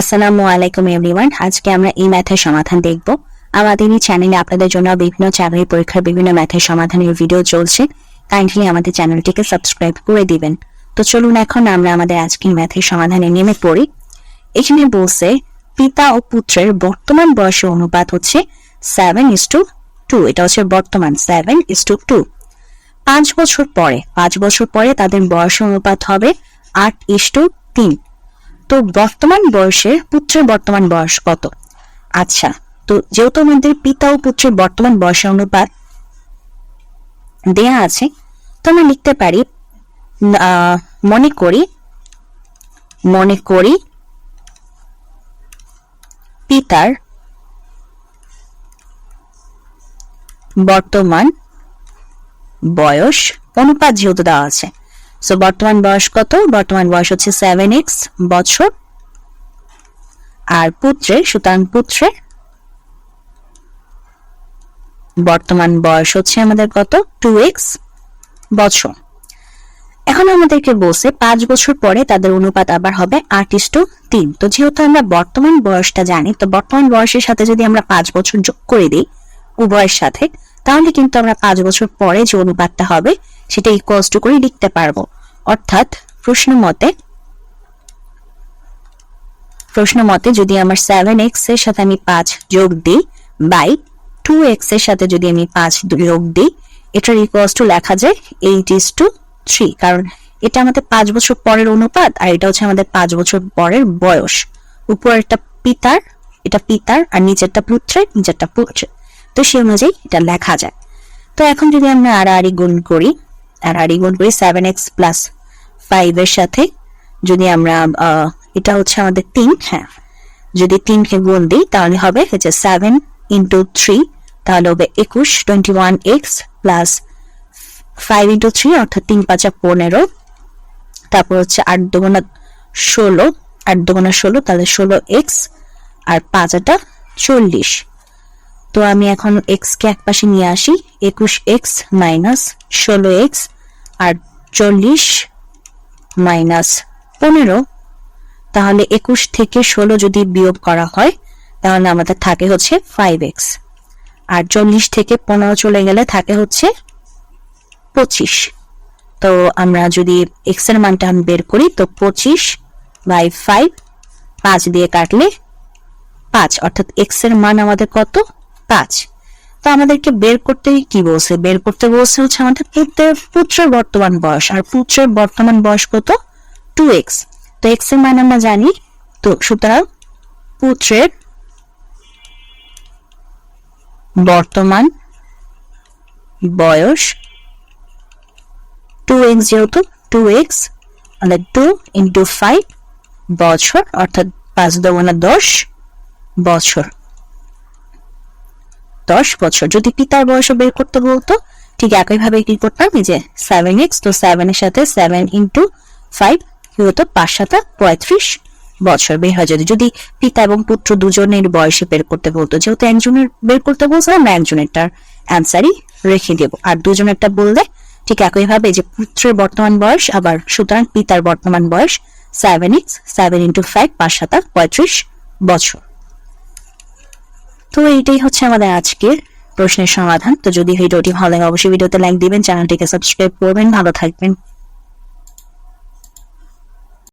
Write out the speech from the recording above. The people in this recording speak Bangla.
আসসালামু আলাইকুম এভরিওয়ান আজকে আমরা এই ম্যাথের সমাধান দেখব। আমাদের এই চ্যানেলে আপনাদের জন্য বিভিন্ন চাকরির পরীক্ষার বিভিন্ন ম্যাথের সমাধানের ভিডিও চলছে। কাইন্ডলি আমাদের চ্যানেলটিকে সাবস্ক্রাইব করে দিবেন। তো চলুন এখন আমরা আমাদের আজকের ম্যাথের সমাধানে নেমে পড়ি। এখানে বলছে, পিতা ও পুত্রের বর্তমান বয়সের অনুপাত হচ্ছে সেভেন ইস টু টু এটা হচ্ছে বর্তমান সেভেন ইস টু টু পাঁচ বছর পরে, পাঁচ বছর পরে তাদের বয়স অনুপাত হবে আট ইস টু তিন। তো বর্তমান বয়সের পুত্রের বর্তমান বয়স কত? আচ্ছা তো যেহেতু আমাদের পিতা ও পুত্রের বর্তমান বয়সের অনুপাত দেয়া আছে, তো আমরা লিখতে পারি মনে করি মনে করি পিতার বর্তমান বয়স অনুপাত যেহেতু দেওয়া আছে সো বর্তমান বয়স কত? বর্তমান বয়স হচ্ছে সেভেন এক্স বছর। আর পুত্রের সুতরাং পুত্রের বর্তমান বয়স হচ্ছে আমাদের কত? টু এক্স বছর। এখন আমাদেরকে বলছে, পাঁচ বছর পরে তাদের অনুপাত আবার হবে আট ইস টু তিন। তো যেহেতু আমরা বর্তমান বয়সটা জানি, তো বর্তমান বয়সের সাথে যদি আমরা পাঁচ বছর যোগ করে দিই, উভয়ের সাথে তাহলে কিন্তু আমরা পাঁচ বছর পরে যে অনুপাতটা হবে, সেটা ইকুয়ালস টু করে লিখতে পারব। অর্থাৎ প্রশ্ন মতে প্রশ্ন মতে যদি আমার সেভেন এক্সের সাথে আমি পাঁচ যোগ দিই বাই টু এক্সের সাথে যদি আমি পাঁচ যোগ দিই, এটার ইকুয়ালস টু লেখা যায় এইট ইস টু থ্রি কারণ এটা আমাদের পাঁচ বছর পরের অনুপাত আর এটা হচ্ছে আমাদের পাঁচ বছর পরের বয়স। উপরেরটা পিতার, এটা পিতার আর নিচেরটা পুত্রের নিচেরটা পুত্রের। তো সে অনুযায়ী এটা লেখা যায়। তো এখন যদি আমরা আর আড়াআড়ি গুণ করি আর আড়াআড়ি গুণ করি সেভেন এক্স প্লাস ফাইভ এর সাথে, যদি আমরা এটা হচ্ছে আমাদের তিন হ্যাঁ যদি তিনকে গুণ দিই তাহলে হবে হচ্ছে সেভেন ইন্টু থ্রি তাহলে হবে একুশ twenty one x plus five into three অর্থাৎ তিন পাঁচা পনেরো, তারপর হচ্ছে আট দুগুণা ষোলো, আট দুগুণা ষোলো, তাহলে ষোলো এক্স আর পাঁচাটা চল্লিশ। তো আমি এখন এক্স কে একপাশে নিয়ে আসি, একুশ এক্স মাইনাস ষোলো এক্স আর চল্লিশ মাইনাস পনেরো। তাহলে একুশ থেকে ষোলো যদি বিয়োগ করা হয়, তাহলে আমাদের থাকে হচ্ছে ফাইভ এক্স আর চল্লিশ থেকে পনেরো চলে গেলে থাকে হচ্ছে পঁচিশ। তো আমরা যদি এক্সের মানটা আমি বের করি, তো পঁচিশ বাই ফাইভ পাঁচ দিয়ে কাটলে পাঁচ। অর্থাৎ এক্সের মান আমাদের কত? পাঁচ। তো আমাদেরকে বের করতে কি বলছে? বের করতে বলছে হচ্ছে আমাদের পুত্রের পুত্রের বর্তমান বয়স। আর পুত্রের বর্তমান বয়স কত? টু এক্স তো এক্সের মান আমরা জানি। তো সুতরাং পুত্রের বর্তমান বয়স টু এক্স যেহেতু টু এক্স মানে টু ইন্টু ফাইভ বছর, অর্থাৎ পাঁচ দশ বছর। দশ বছর। যদি পিতার বয়স বের করতে বলতো, ঠিক একইভাবে কি করতাম? যে সেভেন এক্স তো সেভেনের সাথে সেভেন ইন্টু ফাইভ কি হতো? পাঁচ সাথে পঁয়ত্রিশ বছর বের হয়ে। যেত যদি পিতা এবং পুত্র দুজনের বয়সে বের করতে বলতো, যেহেতু একজনের বের করতে বলছে আমরা একজনেরটার অ্যান্সারই রেখে দেবো। আর দুজনেরটা বললে ঠিক একইভাবে যে পুত্রের বর্তমান বয়স, আবার সুতরাং পিতার বর্তমান বয়স seven x seven into five পাঁচ সাতা পঁয়ত্রিশ বছর। তো এইটাই হচ্ছে আমাদের আজকের প্রশ্নের সমাধান। তো যদি ভিডিওটি ভালো লাগে, অবশ্যই ভিডিওতে লাইক দিবেন, চ্যানেলটিকে সাবস্ক্রাইব করবেন। ভালো থাকবেন।